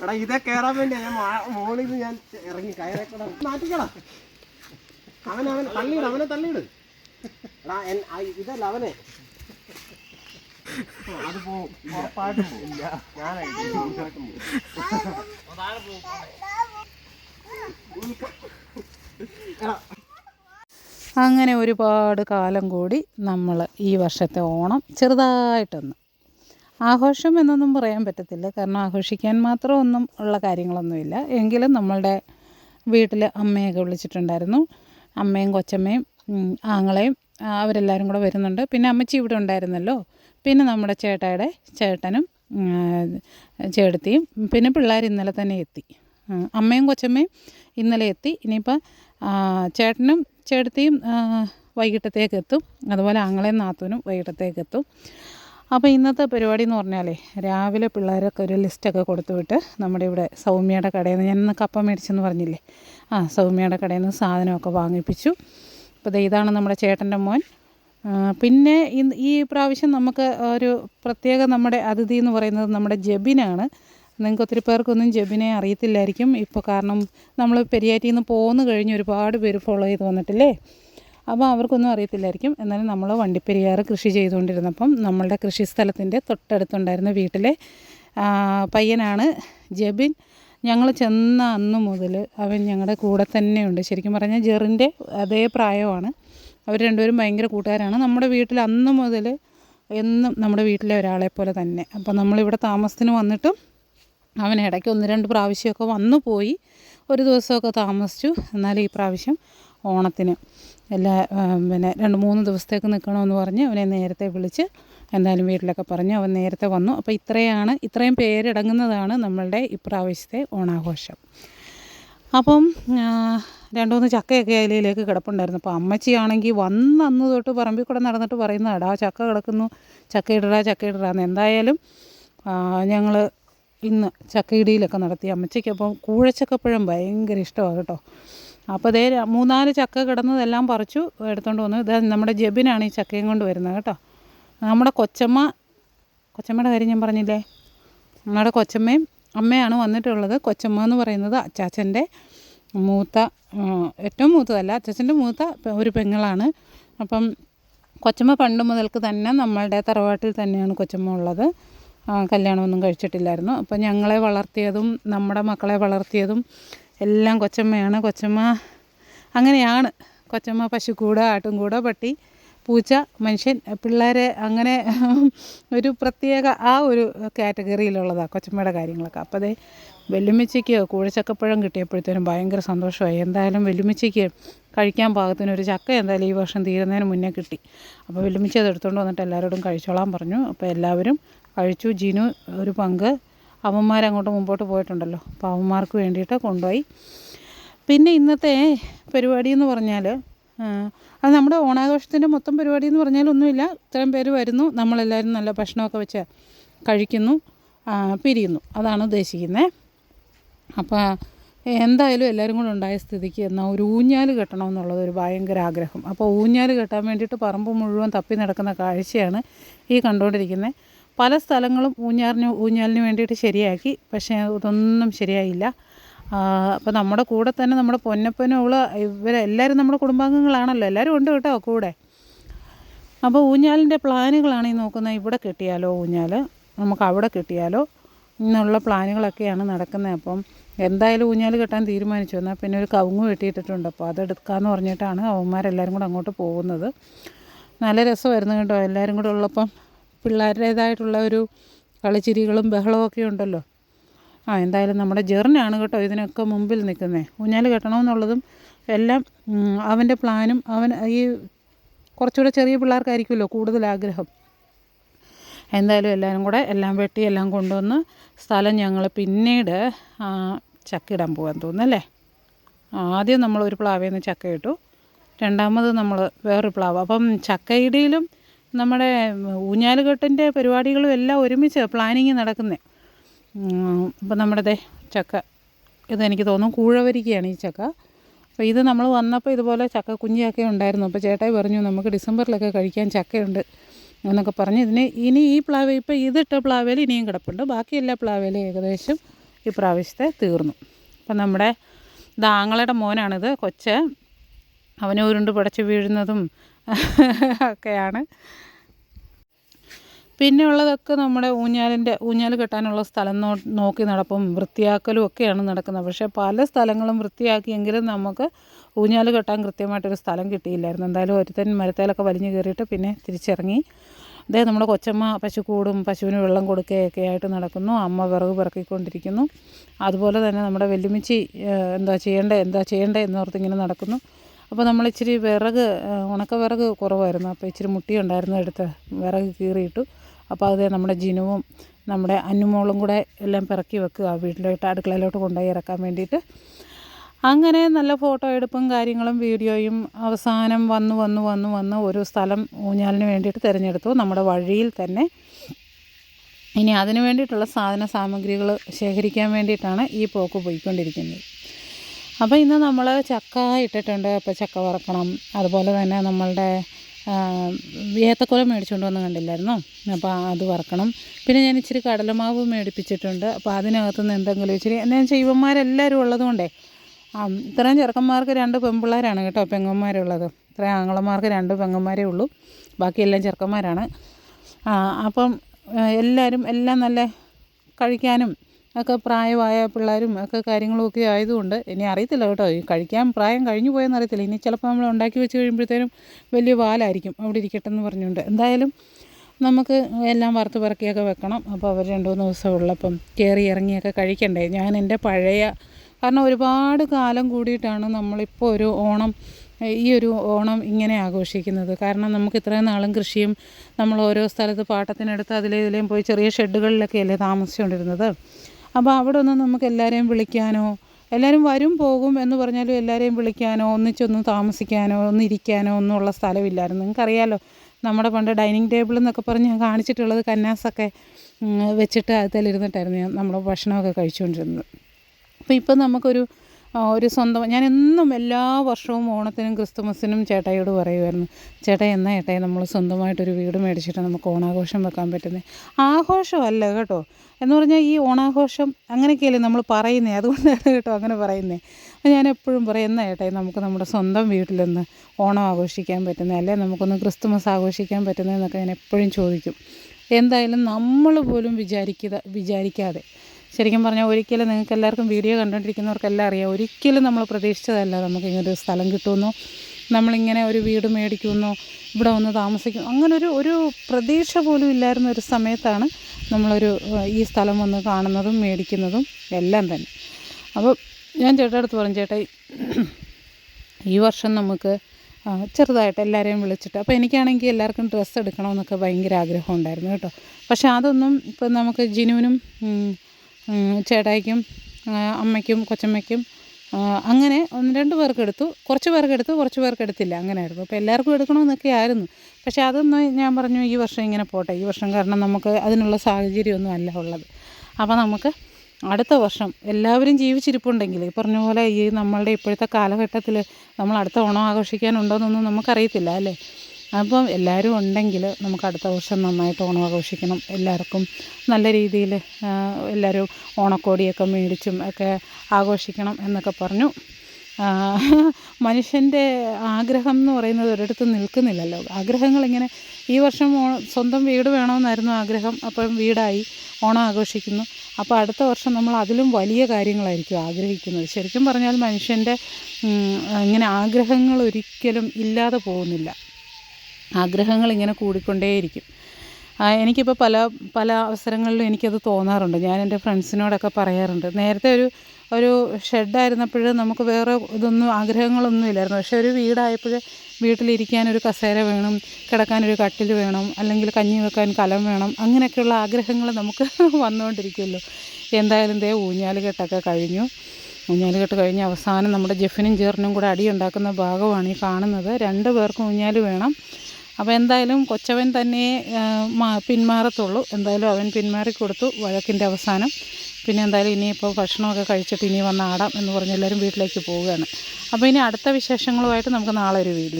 എടാ ഇതേ കേറാൻ വേണ്ടിയാ ഞാൻ മോളിൽ നിന്ന് ഞാൻ ഇറങ്ങി കയറേക്കടാ മാറ്റിക്കടാ. അവൻ അവൻ തള്ളിയിട് അവനെ തള്ളിയിട്. എടാ എൻ- ഇതല്ല അവനെ. അത് പോവും ഉറപ്പായിട്ടും പോവും ഞാനായിട്ട് ഉറപ്പായിട്ടും പോവും അങ്ങനെ ഒരുപാട് കാലം കൂടി നമ്മൾ ഈ വർഷത്തെ ഓണം ചെറുതായിട്ടൊന്ന് ആഘോഷം എന്നൊന്നും പറയാൻ പറ്റത്തില്ല. കാരണം ആഘോഷിക്കാൻ മാത്രം ഒന്നും ഉള്ള കാര്യങ്ങളൊന്നുമില്ല. എങ്കിലും നമ്മളുടെ വീട്ടിൽ അമ്മയൊക്കെ വിളിച്ചിട്ടുണ്ടായിരുന്നു. അമ്മയും കൊച്ചമ്മയും ആങ്ങളെയും അവരെല്ലാവരും കൂടെ വരുന്നുണ്ട്. പിന്നെ അമ്മച്ചി ഇവിടെ ഉണ്ടായിരുന്നല്ലോ. പിന്നെ നമ്മുടെ ചേട്ടായുടെ ചേട്ടനും ചേട്ടത്തിയും പിന്നെ പിള്ളേർ ഇന്നലെ തന്നെ എത്തി. അമ്മയും കൊച്ചമ്മയും ഇന്നലെ എത്തി. ഇനിയിപ്പോൾ ചേട്ടനും ചേട്ടത്തിയും വൈകിട്ടത്തേക്ക് എത്തും. അതുപോലെ ആങ്ങളെയും നാത്തൂനും വൈകിട്ടത്തേക്ക് എത്തും. അപ്പോൾ ഇന്നത്തെ പരിപാടി എന്ന് പറഞ്ഞാലേ രാവിലെ പിള്ളേരൊക്കെ ഒരു ലിസ്റ്റൊക്കെ കൊടുത്തു വിട്ട് നമ്മുടെ ഇവിടെ സൗമ്യയുടെ കടയിൽ നിന്ന് ഞാൻ ഇന്ന് കപ്പ മേടിച്ചെന്ന് പറഞ്ഞില്ലേ? ആ സൗമ്യയുടെ കടയിൽ നിന്ന് സാധനമൊക്കെ വാങ്ങിപ്പിച്ചു. അപ്പോൾ ഇതാണ് നമ്മുടെ ചേട്ടന്റെ മോൻ. പിന്നെ ഇന്ന് ഈ പ്രാവശ്യം നമുക്ക് ഒരു പ്രത്യേക നമ്മുടെ അതിഥി എന്ന് പറയുന്നത് നമ്മുടെ ജബിനാണ്. നിങ്ങൾക്ക് ഒത്തിരി പേർക്കൊന്നും ജബിനെ അറിയത്തില്ലായിരിക്കും. ഇപ്പോൾ കാരണം നമ്മൾ പെരിയാറ്റിൽ നിന്ന് പോന്നു കഴിഞ്ഞ് ഒരുപാട് പേര് ഫോളോ ചെയ്ത് വന്നിട്ടില്ലേ? അപ്പോൾ അവർക്കൊന്നും അറിയത്തില്ലായിരിക്കും. എന്നാലും നമ്മൾ വണ്ടിപ്പെരിയാർ കൃഷി ചെയ്തുകൊണ്ടിരുന്നപ്പം നമ്മളുടെ കൃഷി സ്ഥലത്തിന്റെ തൊട്ടടുത്തുണ്ടായിരുന്ന വീട്ടിലെ പയ്യനാണ് ജബിൻ. ഞങ്ങൾ ചെന്ന അന്ന് മുതൽ അവൻ ഞങ്ങളുടെ കൂടെ തന്നെയുണ്ട്. ശരിക്കും പറഞ്ഞാൽ ജെറിന്റെ അതേ പ്രായമാണ്. അവർ രണ്ടുപേരും ഭയങ്കര കൂട്ടുകാരാണ്. നമ്മുടെ വീട്ടിൽ അന്ന് മുതൽ എന്നും നമ്മുടെ വീട്ടിലെ ഒരാളെ പോലെ തന്നെ. അപ്പോൾ നമ്മളിവിടെ താമസത്തിന് വന്നിട്ടും അവൻ ഇടയ്ക്ക് ഒന്ന് രണ്ട് പ്രാവശ്യമൊക്കെ വന്നു പോയി. ഒരു ദിവസമൊക്കെ താമസിച്ചു. എന്നാലും ഈ പ്രാവശ്യം ഓണത്തിന് എല്ലാ പിന്നെ രണ്ട് മൂന്ന് ദിവസത്തേക്ക് നിൽക്കണമെന്ന് പറഞ്ഞ് അവനെ നേരത്തെ വിളിച്ച് എന്തായാലും വീട്ടിലൊക്കെ പറഞ്ഞ്. അവൻ നേരത്തെ വന്നു. അപ്പോൾ ഇത്രയാണ് ഇത്രയും പേരടങ്ങുന്നതാണ് നമ്മളുടെ ഇപ്രാവശ്യത്തെ ഓണാഘോഷം. അപ്പം രണ്ട് മൂന്ന് ചക്കയൊക്കെ അതിലേക്ക് കിടപ്പുണ്ടായിരുന്നു. അപ്പോൾ അമ്മച്ചിയാണെങ്കിൽ വന്ന് അന്ന് തൊട്ട് പറമ്പിൽ കൂടെ നടന്നിട്ട് പറയുന്നതാടാ ആ ചക്ക കിടക്കുന്നു. ചക്ക ഇടടാ ചക്ക എന്തായാലും ഞങ്ങൾ ഇന്ന് ചക്കയിടിയിലൊക്കെ നടത്തി അമ്മച്ചിക്ക് അപ്പം കൂഴച്ചക്കപ്പഴം ഭയങ്കര ഇഷ്ടമാണ് കേട്ടോ. അപ്പോൾ ര- മൂന്നാൽ ചക്ക കിടന്നതെല്ലാം പറിച്ചു എടുത്തുകൊണ്ട് വന്നു. ഇത് നമ്മുടെ ജബിനാണ് ഈ ചക്കയും കൊണ്ട് വരുന്നത് കേട്ടോ. നമ്മുടെ കൊച്ചമ്മ കൊച്ചമ്മയുടെ കാര്യം ഞാൻ പറഞ്ഞില്ലേ? നമ്മുടെ കൊച്ചമ്മയും അമ്മയാണ് വന്നിട്ടുള്ളത്. കൊച്ചമ്മ എന്ന് പറയുന്നത് അച്ചാച്ചന്റെ മൂത്ത ഏറ്റവും മൂത്തതല്ല അച്ചാച്ചന്റെ മൂത്ത ഒരു പെങ്ങളാണ്. അപ്പം കൊച്ചമ്മ പണ്ട് മുതൽക്ക് തന്നെ നമ്മളുടെ തറവാട്ടിൽ തന്നെയാണ് കൊച്ചമ്മ ഉള്ളത്. കല്യാണമൊന്നും കഴിച്ചിട്ടില്ലായിരുന്നു. അപ്പം ഞങ്ങളെ വളർത്തിയതും നമ്മുടെ മക്കളെ വളർത്തിയതും എല്ലാം കൊച്ചമ്മയാണ്. കൊച്ചമ്മ അങ്ങനെയാണ്. കൊച്ചമ്മ പശു പശുക്കൂട ആട്ടുംകൂട പട്ടി പൂച്ച മനുഷ്യൻ പിള്ളേരെ അങ്ങനെ ഒരു പ്രത്യേക ആ ഒരു കാറ്റഗറിയിലുള്ളതാണ് കൊച്ചമ്മയുടെ കാര്യങ്ങളൊക്കെ. അപ്പോൾ അതേ വെല്ലുമിച്ചയ്ക്ക് കൂഴച്ചക്കപ്പഴം കിട്ടിയപ്പോഴത്തേനും ഭയങ്കര സന്തോഷമായി. എന്തായാലും വെല്ലുമിച്ചയ്ക്ക് കഴിക്കാൻ പാകത്തിന് ഒരു ചക്ക എന്തായാലും ഈ വർഷം തീരുന്നതിന് മുന്നേ കിട്ടി. അപ്പോൾ വെല്ലുമിച്ച അത് എടുത്തുകൊണ്ട് വന്നിട്ട് എല്ലാവരോടും കഴിച്ചോളാൻ പറഞ്ഞു. അപ്പോൾ എല്ലാവരും കഴിച്ചു. ജിനു ഒരു പങ്ക്. അവന്മാരങ്ങോട്ട് മുമ്പോട്ട് പോയിട്ടുണ്ടല്ലോ. അപ്പോൾ അവന്മാർക്ക് വേണ്ടിയിട്ട് കൊണ്ടുപോയി. പിന്നെ ഇന്നത്തെ പരിപാടി എന്ന് പറഞ്ഞാൽ അത് നമ്മുടെ ഓണാഘോഷത്തിന്റെ മൊത്തം പരിപാടി എന്ന് പറഞ്ഞാൽ ഒന്നുമില്ല. ഇത്രയും പേര് വരുന്നു. നമ്മളെല്ലാവരും നല്ല ഭക്ഷണമൊക്കെ വെച്ച് കഴിക്കുന്നു പിരിയുന്നു. അതാണ് ഉദ്ദേശിക്കുന്നത് അപ്പോൾ എന്തായാലും എല്ലാവരും കൂടെ ഉണ്ടായ സ്ഥിതിക്ക് എന്നാൽ ഒരു ഊഞ്ഞാൽ കെട്ടണം എന്നുള്ളത് ഒരു ഭയങ്കര ആഗ്രഹം. അപ്പോൾ ഊഞ്ഞാൽ കെട്ടാൻ വേണ്ടിയിട്ട് പറമ്പ് മുഴുവൻ തപ്പി നടക്കുന്ന കാഴ്ചയാണ് ഈ കണ്ടുകൊണ്ടിരിക്കുന്നത് പല സ്ഥലങ്ങളും ഊഞ്ഞാറിന് ഊഞ്ഞാലിന് വേണ്ടിയിട്ട് ശരിയാക്കി. പക്ഷേ ഇതൊന്നും ശരിയായില്ല. അപ്പോൾ നമ്മുടെ കൂടെ തന്നെ നമ്മുടെ പൊന്നപ്പനും ഉള്ള ഇവരെല്ലാവരും നമ്മുടെ കുടുംബാംഗങ്ങളാണല്ലോ. എല്ലാവരും ഉണ്ട് കേട്ടോ കൂടെ. അപ്പോൾ ഊഞ്ഞാലിന്റെ പ്ലാനുകളാണ് ഈ നോക്കുന്നത്. ഇവിടെ കിട്ടിയാലോ ഊഞ്ഞാൽ നമുക്ക് അവിടെ കിട്ടിയാലോ? എന്നുള്ള പ്ലാനുകളൊക്കെയാണ് നടക്കുന്നത്. അപ്പം എന്തായാലും ഊഞ്ഞാൽ കെട്ടാൻ തീരുമാനിച്ചു. എന്നാൽ പിന്നെ ഒരു കവുങ്ങ് വെട്ടിയിട്ടിട്ടുണ്ട്. അപ്പോൾ അതെടുക്കാമെന്ന് പറഞ്ഞിട്ടാണ് അവന്മാരെല്ലാവരും കൂടെ അങ്ങോട്ട് പോകുന്നത്. നല്ല രസമായിരുന്നു കേട്ടോ എല്ലാവരും കൂടെ ഉള്ളപ്പം. പിള്ളേരുടേതായിട്ടുള്ള ഒരു കളിച്ചിരികളും ബഹളവും ഒക്കെ ഉണ്ടല്ലോ. ആ എന്തായാലും നമ്മുടെ ജെറിനാണ് കേട്ടോ ഇതിനൊക്കെ മുമ്പിൽ നിൽക്കുന്നത് ഊഞ്ഞാൽ കെട്ടണമെന്നുള്ളതും എല്ലാം അവന്റെ പ്ലാനും അവൻ ഈ കുറച്ചുകൂടെ ചെറിയ പിള്ളേർക്കായിരിക്കുമല്ലോ കൂടുതൽ ആഗ്രഹം. എന്തായാലും എല്ലാവരും കൂടെ എല്ലാം വെട്ടി എല്ലാം കൊണ്ടുവന്ന് സ്ഥലം ഞങ്ങൾ പിന്നീട് ചക്കയിടാൻ പോകാൻ തോന്നുന്നല്ലേ ആദ്യം നമ്മൾ ഒരു പ്ലാവിൽ നിന്ന് ചക്ക ഇട്ടു രണ്ടാമത് നമ്മൾ വേറൊരു പ്ലാവ്. അപ്പം ചക്കയിടയിലും നമ്മുടെ ഊഞ്ഞാലുകെട്ടിന്റെ പരിപാടികളും എല്ലാം ഒരുമിച്ച് പ്ലാനിങ് നടക്കുന്നത് അപ്പം നമ്മുടെ ചക്ക. ഇതെനിക്ക് തോന്നുന്നു കൂഴവരിക്കയാണ് ഈ ചക്ക. അപ്പോൾ ഇത് നമ്മൾ വന്നപ്പോൾ ഇതുപോലെ ചക്ക കുഞ്ഞിയൊക്കെ ഉണ്ടായിരുന്നു. അപ്പോൾ ചേട്ടായി പറഞ്ഞു നമുക്ക് ഡിസംബറിലൊക്കെ കഴിക്കാൻ ചക്കയുണ്ട് എന്നൊക്കെ പറഞ്ഞ്. ഇതിന് ഇനി ഈ പ്ലാവ് ഇപ്പോൾ ഇതിട്ട പ്ലാവേൽ ഇനിയും കിടപ്പുണ്ട്. ബാക്കി എല്ലാ പ്ലാവേലും ഏകദേശം ഈ പ്രാവശ്യത്തെ തീർന്നു. അപ്പം നമ്മുടെ ദാങ്ങളുടെ മോനാണിത് കൊച്ച്. അവനൂരുണ്ട് പടച്ച് വീഴുന്നതും ഒക്കെയാണ്. പിന്നെ ഉള്ളതൊക്കെ നമ്മുടെ ഊഞ്ഞാലിന്റെ ഊഞ്ഞാൽ കെട്ടാനുള്ള സ്ഥലം നോക്കി നടപ്പും വൃത്തിയാക്കലും ഒക്കെയാണ് നടക്കുന്നത്. പക്ഷേ പല സ്ഥലങ്ങളും വൃത്തിയാക്കിയെങ്കിലും നമുക്ക് ഊഞ്ഞാൽ കെട്ടാൻ കൃത്യമായിട്ടൊരു സ്ഥലം കിട്ടിയില്ലായിരുന്നു. എന്തായാലും ഒരുത്തൻ മരത്തേലൊക്കെ വലിഞ്ഞു കയറിയിട്ട് പിന്നെ തിരിച്ചിറങ്ങി. അതേ നമ്മുടെ കൊച്ചമ്മ പശുക്കൂടും പശുവിന് വെള്ളം കൊടുക്കുകയൊക്കെ ആയിട്ട് നടക്കുന്നു. അമ്മ വിറക് പിറക്കിക്കൊണ്ടിരിക്കുന്നു. അതുപോലെ തന്നെ നമ്മുടെ വെല്ലുമിച്ചി എന്താ ചെയ്യേണ്ടത് എന്താ ചെയ്യേണ്ടത് എന്നോർത്തിങ്ങനെ നടക്കുന്നു. അപ്പോൾ നമ്മൾ ഇച്ചിരി വിറക് ഉണക്ക വിറക് കുറവായിരുന്നു. അപ്പോൾ ഇച്ചിരി മുട്ടി ഉണ്ടായിരുന്നു എടുത്ത് വിറക് കീറിയിട്ടു. അപ്പോൾ അത് നമ്മുടെ ജിനുവും നമ്മുടെ അന്നുമോളും കൂടെ എല്ലാം പിറക്കി വെക്കുക. വീട്ടിലോട്ട് അടുക്കളയിലോട്ട് കൊണ്ടുപോയി ഇറക്കാൻ വേണ്ടിയിട്ട്. അങ്ങനെ നല്ല ഫോട്ടോ എടുപ്പും കാര്യങ്ങളും വീഡിയോയും അവസാനം വന്ന് വന്ന് വന്ന് വന്ന് ഒരു സ്ഥലം ഊഞ്ഞാലിന് വേണ്ടിയിട്ട് തിരഞ്ഞെടുത്തു. നമ്മുടെ വഴിയിൽ തന്നെ. ഇനി അതിന് വേണ്ടിയിട്ടുള്ള സാധന സാമഗ്രികൾ ശേഖരിക്കാൻ വേണ്ടിയിട്ടാണ് ഈ പോക്ക് പോയിക്കൊണ്ടിരിക്കുന്നത്. അപ്പോൾ ഇന്ന് നമ്മൾ ചക്ക ഇട്ടിട്ടുണ്ട്. അപ്പോൾ ചക്ക വറക്കണം. അതുപോലെ തന്നെ നമ്മളുടെ ഏത്തക്കുല മേടിച്ചുകൊണ്ട് വന്ന് കണ്ടില്ലായിരുന്നോ? അപ്പോൾ അത് വറക്കണം. പിന്നെ ഞാൻ ഇച്ചിരി കടലമാവ് മേടിപ്പിച്ചിട്ടുണ്ട്. അപ്പോൾ അതിനകത്ത് നിന്ന് എന്തെങ്കിലും ഇച്ചിരി ഞാൻ വെച്ചാൽ ഇവന്മാരെല്ലാവരും ഉള്ളതുകൊണ്ടേ ഇത്രയും ചെറുക്കന്മാർക്ക് രണ്ട് പെൺപിള്ളേരാണ് കേട്ടോ പെങ്ങന്മാരുള്ളത്. ഇത്രയും ആങ്ങളമാർക്ക് രണ്ട് പെങ്ങന്മാരേ ഉള്ളൂ. ബാക്കിയെല്ലാം ചെറുക്കന്മാരാണ്. അപ്പം എല്ലാവരും എല്ലാം നല്ല കഴിക്കാനും ഒക്കെ പ്രായമായ പിള്ളേരും ഒക്കെ കാര്യങ്ങളും ഒക്കെ ആയതുകൊണ്ട് ഇനി അറിയത്തില്ല കേട്ടോ. കഴിക്കാൻ പ്രായം കഴിഞ്ഞു പോയെന്ന് അറിയത്തില്ല. ഇനി ചിലപ്പോൾ നമ്മൾ ഉണ്ടാക്കി വെച്ച് കഴിയുമ്പോഴത്തേനും വലിയ പാലായിരിക്കും അവിടെ ഇരിക്കട്ടെ എന്ന് പറഞ്ഞുകൊണ്ട്. എന്തായാലും നമുക്ക് എല്ലാം വറുത്ത് പറക്കിയൊക്കെ വെക്കണം. അപ്പോൾ അവർ രണ്ട് മൂന്ന് ദിവസം ഉള്ളപ്പം കയറി ഇറങ്ങിയൊക്കെ കഴിക്കണ്ടേ. ഞാൻ എന്റെ പഴയ കാരണം ഒരുപാട് കാലം കൂടിയിട്ടാണ് നമ്മളിപ്പോൾ ഒരു ഓണം ഈ ഒരു ഓണം ഇങ്ങനെ ആഘോഷിക്കുന്നത്. കാരണം നമുക്ക് ഇത്രയും നാളും കൃഷിയും നമ്മൾ ഓരോ സ്ഥലത്ത് പാട്ടത്തിനെടുത്ത് അതിലേതിലേയും പോയി ചെറിയ ഷെഡുകളിലൊക്കെ അല്ലേ താമസിച്ചുകൊണ്ടിരുന്നത്. അപ്പോൾ അവിടെ ഒന്നും നമുക്ക് എല്ലാവരെയും വിളിക്കാനോ എല്ലാവരും വരും പോകും എന്ന് പറഞ്ഞാലും എല്ലാവരെയും വിളിക്കാനോ ഒന്നിച്ചൊന്ന് താമസിക്കാനോ ഒന്ന് ഇരിക്കാനോ ഒന്നുമുള്ള സ്ഥലമില്ലായിരുന്നു. നിങ്ങൾക്കറിയാലോ നമ്മുടെ പണ്ട് ഡൈനിങ് ടേബിൾ എന്നൊക്കെ പറഞ്ഞ് ഞാൻ കാണിച്ചിട്ടുള്ളത് കന്നാസൊക്കെ വെച്ചിട്ട് അതിലിരുന്നിട്ടായിരുന്നു ഞാൻ നമ്മൾ ഭക്ഷണമൊക്കെ കഴിച്ചുകൊണ്ടിരുന്നത്. അപ്പോൾ ഇപ്പം നമുക്കൊരു ഒരു സ്വന്തം ഞാൻ എന്നും എല്ലാ വർഷവും ഓണത്തിനും ക്രിസ്തുമസിനും ചേട്ടായിയോട് പറയുമായിരുന്നു ചേട്ടാ എന്നാ ചേട്ടായി നമ്മൾ സ്വന്തമായിട്ടൊരു വീട് മേടിച്ചിട്ട് നമുക്ക് ഓണാഘോഷം വെക്കാൻ പറ്റുന്നത് ആഘോഷമല്ല കേട്ടോ. എന്ന് പറഞ്ഞാൽ ഈ ഓണാഘോഷം അങ്ങനെയൊക്കെയല്ലേ നമ്മൾ പറയുന്നത് അതുകൊണ്ടാണ് കേട്ടോ അങ്ങനെ പറയുന്നത് അപ്പോൾ ഞാൻ എപ്പോഴും പറയും എന്നാ ചേട്ടായി നമുക്ക് നമ്മുടെ സ്വന്തം വീട്ടിലൊന്ന് ഓണം ആഘോഷിക്കാൻ പറ്റുന്നത് അല്ലെ? നമുക്കൊന്ന് ക്രിസ്തുമസ് ആഘോഷിക്കാൻ പറ്റുന്നതെന്നൊക്കെ ഞാൻ എപ്പോഴും ചോദിക്കും. എന്തായാലും നമ്മൾ പോലും വിചാരിക്കുക വിചാരിക്കാതെ ശരിക്കും പറഞ്ഞാൽ ഒരിക്കലും നിങ്ങൾക്ക് എല്ലാവർക്കും വീഡിയോ കണ്ടുകൊണ്ടിരിക്കുന്നവർക്കെല്ലാം അറിയാം. ഒരിക്കലും നമ്മൾ പ്രതീക്ഷിച്ചതല്ല നമുക്ക് ഇങ്ങനെ ഒരു സ്ഥലം കിട്ടുമെന്നോ നമ്മളിങ്ങനെ ഒരു വീട് മേടിക്കുമെന്നോ ഇവിടെ വന്ന് താമസിക്കും അങ്ങനൊരു ഒരു പ്രതീക്ഷ പോലും ഇല്ലായിരുന്ന ഒരു സമയത്താണ് നമ്മളൊരു ഈ സ്ഥലം വന്ന് കാണുന്നതും മേടിക്കുന്നതും എല്ലാം തന്നെ. അപ്പോൾ ഞാൻ ചേട്ടാ അടുത്ത് പറഞ്ഞു ചേട്ടാ ഈ വർഷം നമുക്ക് ചെറുതായിട്ട് എല്ലാവരെയും വിളിച്ചിട്ട് അപ്പോൾ എനിക്കാണെങ്കിൽ എല്ലാവർക്കും ഡ്രസ്സ് എടുക്കണമെന്നൊക്കെ ഭയങ്കര ആഗ്രഹം ഉണ്ടായിരുന്നു കേട്ടോ. പക്ഷേ അതൊന്നും ഇപ്പം നമുക്ക് ജിനുവിനും ചേട്ടായിക്കും അമ്മയ്ക്കും കൊച്ചമ്മയ്ക്കും അങ്ങനെ ഒന്ന് രണ്ട് പേർക്ക് എടുത്തു. കുറച്ച് പേർക്ക് എടുത്തു കുറച്ച് പേർക്ക് എടുത്തില്ല. അങ്ങനെയായിരുന്നു. അപ്പോൾ എല്ലാവർക്കും എടുക്കണമെന്നൊക്കെ ആയിരുന്നു. പക്ഷേ അതൊന്നും ഞാൻ പറഞ്ഞു ഈ വർഷം ഇങ്ങനെ പോട്ടെ. ഈ വർഷം കാരണം നമുക്ക് അതിനുള്ള സാഹചര്യമൊന്നും അല്ല ഉള്ളത്. അപ്പോൾ നമുക്ക് അടുത്ത വർഷം എല്ലാവരും ജീവിച്ചിരിപ്പുണ്ടെങ്കിൽ ഈ പറഞ്ഞ പോലെ ഈ നമ്മളുടെ ഇപ്പോഴത്തെ കാലഘട്ടത്തിൽ നമ്മൾ അടുത്ത ഓണം ആഘോഷിക്കാനുണ്ടോയെന്നൊന്നും നമുക്കറിയത്തില്ല അല്ലേ? അപ്പം എല്ലാവരും ഉണ്ടെങ്കിൽ നമുക്ക് അടുത്ത വർഷം നന്നായിട്ട് ഓണം ആഘോഷിക്കണം. എല്ലാവർക്കും നല്ല രീതിയിൽ എല്ലാവരും ഓണക്കോടിയൊക്കെ മേടിച്ചും ഒക്കെ ആഘോഷിക്കണം എന്നൊക്കെ പറഞ്ഞു. മനുഷ്യന്റെ ആഗ്രഹം എന്ന് പറയുന്നത് ഒരിടത്തും നിൽക്കുന്നില്ലല്ലോ. ആഗ്രഹങ്ങളിങ്ങനെ ഈ വർഷം സ്വന്തം വീട് വേണമെന്നായിരുന്നു ആഗ്രഹം. അപ്പം വീടായി ഓണം ആഘോഷിക്കുന്നു. അപ്പോൾ അടുത്ത വർഷം നമ്മൾ അതിലും വലിയ കാര്യങ്ങളായിരിക്കും ആഗ്രഹിക്കുന്നത്. ശരിക്കും പറഞ്ഞാൽ മനുഷ്യന്റെ ഇങ്ങനെ ആഗ്രഹങ്ങൾ ഒരിക്കലും ഇല്ലാതെ പോകുന്നില്ല. ആഗ്രഹങ്ങൾ ഇങ്ങനെ കൂടിക്കൊണ്ടേയിരിക്കും. എനിക്കിപ്പോൾ പല പല അവസരങ്ങളിലും എനിക്കത് തോന്നാറുണ്ട്. ഞാൻ എന്റെ ഫ്രണ്ട്സിനോടൊക്കെ പറയാറുണ്ട്. നേരത്തെ ഒരു ഒരു ഷെഡായിരുന്നപ്പോൾ നമുക്ക് വേറെ ഇതൊന്നും ആഗ്രഹങ്ങളൊന്നും ഇല്ലായിരുന്നു. പക്ഷേ ഒരു വീടായപ്പോൾ വീട്ടിലിരിക്കാൻ ഒരു കസേര വേണം കിടക്കാൻ ഒരു കട്ടിൽ വേണം അല്ലെങ്കിൽ കഞ്ഞി വെക്കാൻ കലം വേണം അങ്ങനെയൊക്കെയുള്ള ആഗ്രഹങ്ങൾ നമുക്ക് വന്നുകൊണ്ടിരിക്കുമല്ലോ എന്തായാലും ദേ ഊഞ്ഞാലുകെട്ടൊക്കെ കഴിഞ്ഞു. ഊഞ്ഞാലുകെട്ട് കഴിഞ്ഞ് അവസാനം നമ്മുടെ ജെഫിനും ജേറിനും കൂടെ അടിയുണ്ടാക്കുന്ന ഭാഗമാണ് ഈ കാണുന്നത്. രണ്ട് പേർക്കും ഊഞ്ഞാൽ വേണം. അപ്പോൾ എന്തായാലും കൊച്ചവൻ തന്നെ പിന്മാറത്തുള്ളൂ. എന്തായാലും അവൻ പിന്മാറി കൊടുത്തു വഴക്കിന്റെ അവസാനം. പിന്നെ എന്തായാലും ഇനിയിപ്പോൾ ഭക്ഷണമൊക്കെ കഴിച്ചിട്ട് ഇനി വന്ന് ആടാം എന്ന് പറഞ്ഞ് എല്ലാവരും വീട്ടിലേക്ക് പോവുകയാണ്. അപ്പോൾ ഇനി അടുത്ത വിശേഷങ്ങളുമായിട്ട് നമുക്ക് നാളെ ഒരു വീഡിയോ